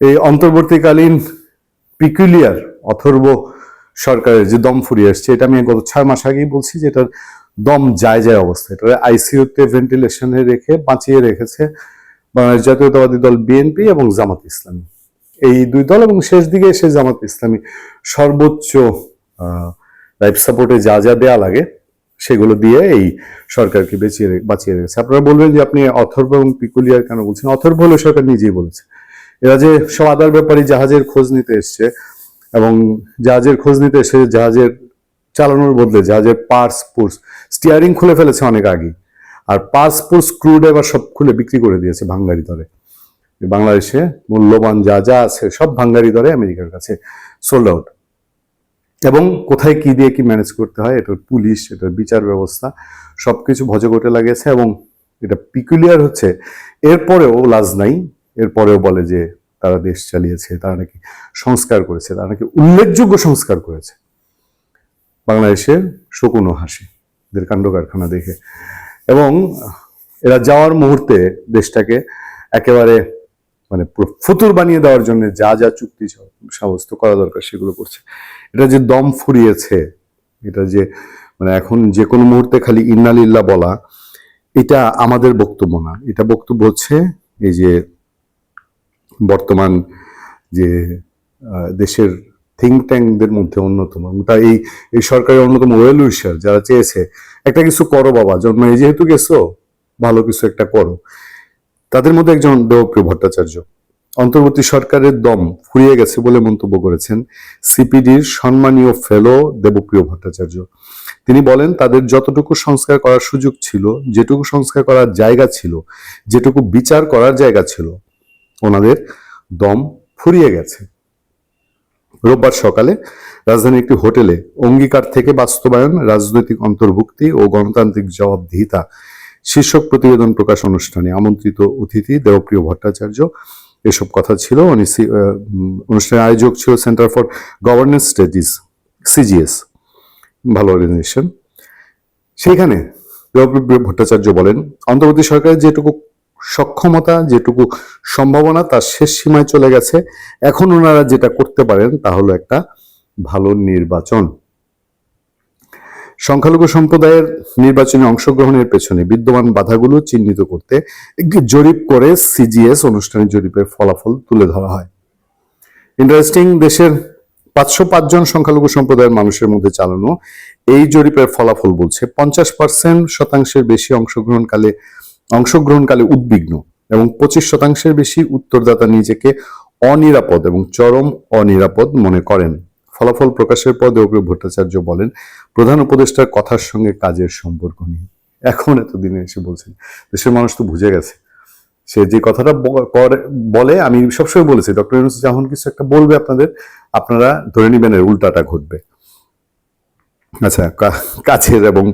এই অন্তর্বর্তীকালীন পিকুলিয়ার অথর্ব সরকারের যে দম ফুরিয়ে আসছে, এটা আমি গত ছয় মাস আগেই বলছি যে এটার দম যায় যায় অবস্থা। এটা আইসিইউতে ভেন্টিলেশনে রেখে বাঁচিয়ে রেখেছে বাংলাদেশ জাতীয়তাবাদী দল বিএনপি এবং জামাত ইসলামী। এই দুই দল এবং শেষ দিকে এসে জামাত ইসলামী সর্বোচ্চ লাইফ সাপোর্টে যা যা দেয়া লাগে, সেগুলো দিয়ে এই সরকারকে বেঁচিয়ে বাঁচিয়ে রেখেছে। আপনারা বলবেন যে আপনি অথর্ব এবং পিকুলিয়ার কেন বলছেন? অথর্ব হলে সরকার নিজেই বলেছে। এরা যে সব আদার ব্যাপারে জাহাজের খোঁজ নিতে এসছে এবং জাহাজের খোঁজ নিতে এসে জাহাজের চালানোর বদলে জাহাজের পার্স পুর্স স্টিয়ারিং খুলে ফেলেছে অনেক আগেই। আর পার্স পুর্স স্ক্রু ড্রাইভার সব খুলে বিক্রি করে দিয়েছে ভাঙ্গারি দরে। বাংলাদেশে মূল্যবান যা যা আছে সব ভাঙ্গারি দরে আমেরিকার কাছে সোল্ড আউট এবং কোথায় কি দিয়ে কি ম্যানেজ করতে হয়, এটার পুলিশ, এটার বিচার ব্যবস্থা, সবকিছু ভজগটে লাগিয়েছে এবং এটা পিকুলিয়ার হচ্ছে। এরপরেও লাজ নাই এরপরেও বলে যে তারা দেশ চালিয়েছে, তারা নাকি সংস্কার করেছে, তারা নাকি উল্লেখযোগ্য সংস্কার করেছে। বাংলাদেশের শকুন হাসি, এদের কাণ্ড কারখানা দেখে। এবং এরা যাওয়ার মুহূর্তে দেশটাকে একেবারে মানে ফুতুর বানিয়ে দেওয়ার জন্য যা যা চুক্তি সাব্যস্ত করা দরকার সেগুলো করছে। এটা যে দম ফুরিয়েছে, এটা যে মানে এখন যে কোনো মুহূর্তে খালি ইন্নালিল্লা বলা, এটা আমাদের বক্তব্য না। এটা বক্তব্য হচ্ছে এই যে বর্তমান যে দেশের থিঙ্ক ট্যাঙ্কদের মধ্যে অন্যতম তা এই এই সরকারের অন্যতম ওয়েল উইশার যারা চেয়েছে, একটা কিছু করো বাবা জন্মায় যেহেতু গেছো, ভালো কিছু একটা করো। তাদের মধ্যে একজন দেবপ্রিয় ভট্টাচার্য। অন্তর্বর্তী সরকারের দম ফুরিয়ে গেছে বলে মন্তব্য করেছেন সিপিডির সম্মানীয় ফেলো দেবপ্রিয় ভট্টাচার্য। তিনি বলেন, তাদের যতটুকু সংস্কার করার সুযোগ ছিল, যেটুকু সংস্কার করার জায়গা ছিল, যেটুকু বিচার করার জায়গা ছিল ওনাদের দম ফুরিয়ে গেছে। রোববার সকালে রাজধানীর একটি হোটেলে অঙ্গীকার থেকে বাস্তবায়ন, রাজনৈতিক অন্তর্ভুক্তি ও গণতান্ত্রিক জবাবদিহিতা শীর্ষক প্রতিবেদন প্রকাশ অনুষ্ঠানে আমন্ত্রিত অতিথি দেবপ্রিয় ভট্টাচার্য। এসব কথা ছিল অনুষ্ঠানের আয়োজক ছিল centre for governance studies, CGS, ভালো অর্গানাইজেশন। সেইখানে দেবপ্রিয় ভট্টাচার্য বলেন, অন্তর্বর্তী সরকারের যেটুকু সক্ষমতা যেটুকু সম্ভাবনা তার শেষ সীমায় চলে গেছে। এখন ওনারা যেটা করতে পারেন তা হলো একটা ভালো নির্বাচন। সংখ্যালঘু সম্প্রদায়ের নির্বাচনে অংশগ্রহণের পেছনে বিদ্যমান বাধাগুলো চিহ্নিত করতে একটি জরিপ করে সিজিএস অনুষ্ঠানের জরিপের ফলাফল তুলে ধরা হয়। ইন্টারেস্টিং দেশের পাঁচশো পাঁচজন সংখ্যালঘু সম্প্রদায়ের মানুষের মধ্যে চালানো এই জরিপের ফলাফল বলছে পঞ্চাশ পার্সেন্ট শতাংশের বেশি অংশগ্রহণকালে অংশগ্রহণকালে উদ্বিগ্ন এবং পঁচিশ শতাংশের বেশি উত্তরদাতা নিজেকে অনিরাপদ এবং চরম অনিরাপদ মনে করেন। ফলাফল প্রকাশের পর দেবপ্রিয় ভট্টাচার্য বলেন, প্রধান উপদেষ্টার কথার সঙ্গে কাজের সম্পর্ক নেই। এখন এতদিনে এসে বলছেন, দেশের মানুষ তো বুঝে গেছে। সে যে কথাটা করে- বলে, আমি সবসময় বলেছি। ডক্টর ইউনুস যখন কিছু একটা বলবে আপনাদের, আপনারা ধরে নেবেন এর উল্টাটা ঘটবে। আচ্ছা কাছের এবং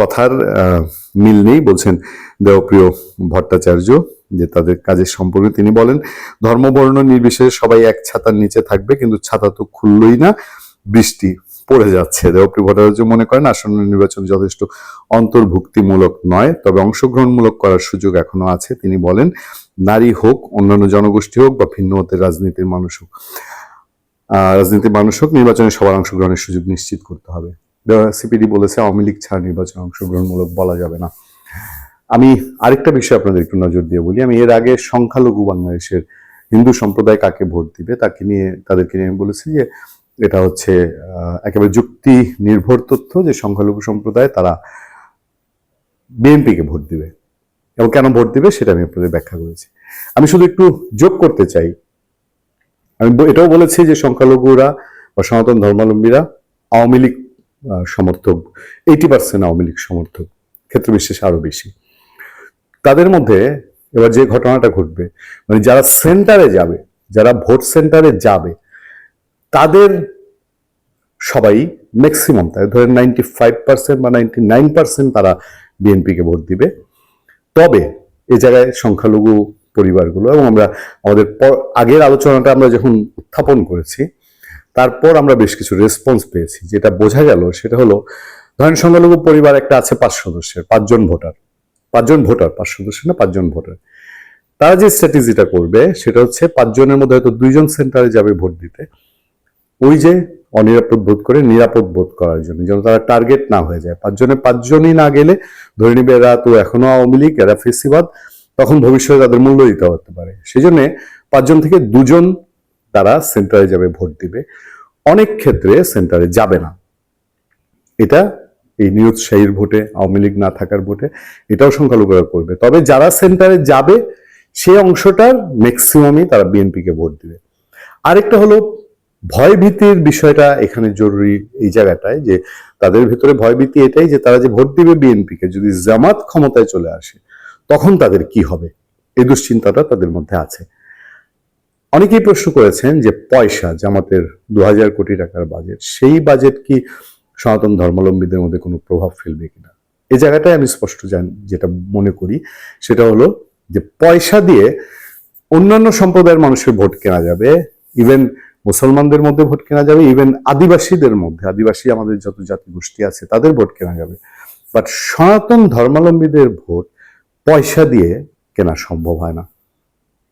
কথার মিল নেই বলছেন দেবপ্রিয় ভট্টাচার্য, যে তাদের কাজের সম্পর্কে তিনি বলেন, ধর্মবর্ণ নির্বিশেষে সবাই এক ছাতার নিচে থাকবে, কিন্তু ছাতা তো খুললই না, বৃষ্টি পড়ে যাচ্ছে। দেবপ্রিয় ভট্টাচার্য মনে করেন আসন্ন নির্বাচন যথেষ্ট অন্তর্ভুক্তিমূলক নয়, তবে অংশগ্রহণমূলক করার সুযোগ এখনও আছে। তিনি বলেন, নারী হোক, অন্যান্য জনগোষ্ঠী হোক বা ভিন্ন মতের রাজনীতির মানুষ হোক রাজনীতির মানুষ হোক, নির্বাচনে সবার অংশগ্রহণের সুযোগ নিশ্চিত করতে হবে। সিপিডি বলেছে আওয়ামী লীগ ছাড়া নির্বাচনে অংশগ্রহণমূলক বলা যাবে না। আমি আরেকটা বিষয় আপনাদের একটু নজর দিয়ে বলি। আমি এর আগে সংখ্যালঘু বাংলাদেশের হিন্দু সম্প্রদায় কাকে ভোট দিবে তাকে নিয়ে, তাদেরকে নিয়ে আমি বলেছি যে এটা হচ্ছে একেবারে যুক্তি নির্ভর তথ্য যে সংখ্যালঘু সম্প্রদায় তারা বিএনপিকে ভোট দিবে। এবং কেন ভোট দিবে সেটা আমি আপনাদের ব্যাখ্যা করেছি। আমি শুধু একটু যোগ করতে চাই। আমি এটাও বলেছি যে সংখ্যালঘুরা বা সনাতন ধর্মাবলম্বীরা আওয়ামী লীগ সমর্থক এইটি পার্সেন্ট আওয়ামী লীগ সমর্থক ক্ষেত্র বিশেষে আরও বেশি। তাদের মধ্যে এবার যে ঘটনাটা ঘটবে মানে যারা সেন্টারে যাবে, যারা ভোট সেন্টারে যাবে, তাদের সবাই ম্যাক্সিমাম তাই ধরেন নাইনটি ফাইভ পার্সেন্ট বা নাইনটি নাইন পার্সেন্ট তারা বিএনপিকে ভোট দিবে। তবে এ জায়গায় সংখ্যালঘু পরিবারগুলো এবং আমরা, আমাদের আগের আলোচনাটা আমরা যখন উত্থাপন করেছি তারপর আমরা বেশ কিছু রেসপন্স পেয়েছি। যেটা বোঝা গেল সেটা হলো, ধরেন সংখ্যালঘু পরিবার একটা আছে পাঁচ সদস্যের, পাঁচজন ভোটার। পাঁচজন ভোটার, পাঁচ সদস্য না পাঁচজন ভোটার। তারা যে স্ট্র্যাটেজিটা করবে সেটা হচ্ছে পাঁচজনের মধ্যে হয়তো দুইজন সেন্টারে যাবে ভোট দিতে। ওই যে অনিরাপদ বোধ করে নিরাপদ বোধ করার জন্য, যেন তারা টার্গেট না হয়ে যায়। পাঁচজনে পাঁচজনই না গেলে, ধরে নিবে এরা তো এখনও আওয়ামী লীগ, এরা ফেসিবাদ, তখন ভবিষ্যতে তাদের মূল্য দিতে হতে পারে। সেই জন্য পাঁচজন থেকে দুজন তারা সেন্টারে যাবে, ভোট দিবে। অনেক ক্ষেত্রে সেন্টারে যাবে না। এটা এই নিরুৎসাহীর ভোটে, আওয়ামী লীগ না থাকার ভোটে, এটাও সংখ্যালঘুরা করবে। তবে যারা সেন্টারে যাবে সেই অংশটার ম্যাক্সিমামই তারা বিএনপিকে ভোট দিবে। আরেকটা হলো ভয় ভীতির বিষয়টা এখানে জরুরি এই জায়গাটায় যে তাদের ভেতরে ভয় ভীতি এটাই যে তারা যে ভোট দিবে বিএনপিকে যদি জামাত ক্ষমতায় চলে আসে, তখন তাদের কি হবে? এই দুশ্চিন্তাটা তাদের মধ্যে আছে। অনেকেই প্রশ্ন করেছেন যে পয়সা, জামাতের দু হাজার কোটি টাকার বাজেট সেই বাজেট কি সনাতন ধর্মাবলম্বীদের মধ্যে কোনো প্রভাব ফেলবে কিনা? এই জায়গাটায় আমি স্পষ্ট জান, যেটা মনে করি, সেটা হলো যে পয়সা দিয়ে অন্যান্য সম্প্রদায়ের মানুষের ভোট কেনা যাবে ইভেন মুসলমানদের মধ্যে ভোট কেনা যাবে ইভেন আদিবাসীদের মধ্যে, আদিবাসী আমাদের যত জাতি গোষ্ঠী আছে, তাদের ভোট কেনা যাবে। বাট সনাতন ধর্মাবলম্বীদের ভোট পয়সা দিয়ে কেনা সম্ভব হয় না।